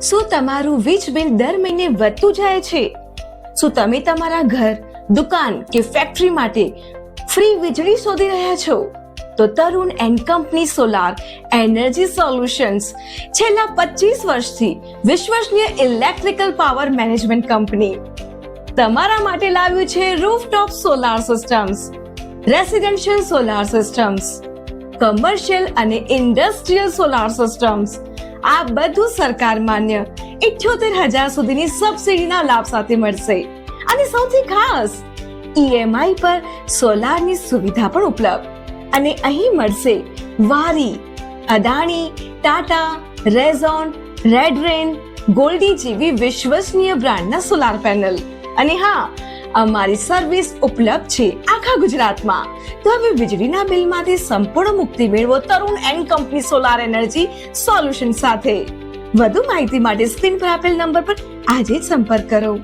શું તમારું વીજ બિલ દર મહિને વધતું જાય છે? શું તમે તમારા ઘર, દુકાન કે ફેક્ટરી માટે ફ્રી વીજળી શોધી રહ્યા છો? તો Tarun and company solar energy solutions છેલ્લા પચીસ વર્ષથી વિશ્વસનીય ઇલેક્ટ્રિકલ પાવર મેનેજમેન્ટ કંપની તમારા માટે લાવ્યું છે rooftop solar systems residential solar systems commercial અને ઇન્ડસ્ટ્રીયલ સોલાર સિસ્ટમ્સ આ બધું સરકાર માન્ય. ઇઠ્યોતેર હજાર સુધીની સબસિડીના લાભ સાથે મળશે. અને સૌથી ખાસ ઈએમઆઈ પર સોલારની સુવિધા પણ ઉપલબ્ધ. અને અહીં મળશે વારી, અદાણી, ટાટા, રેઝોન રેડરેન ગોલ્ડી જેવી વિશ્વસનીય બ્રાન્ડના સોલાર પેનલ. અને હા અમારી સર્વિસ ઉપલબ્ધ છે આખા ગુજરાતમાં. તો હવે વીજળીના બિલમાંથી સંપૂર્ણ મુક્તિ મેળવો Tarun and company solar energy solution સાથે. વધુ માહિતી માટે સ્ક્રીન પર આપેલ નંબર પર આજે જ સંપર્ક કરો.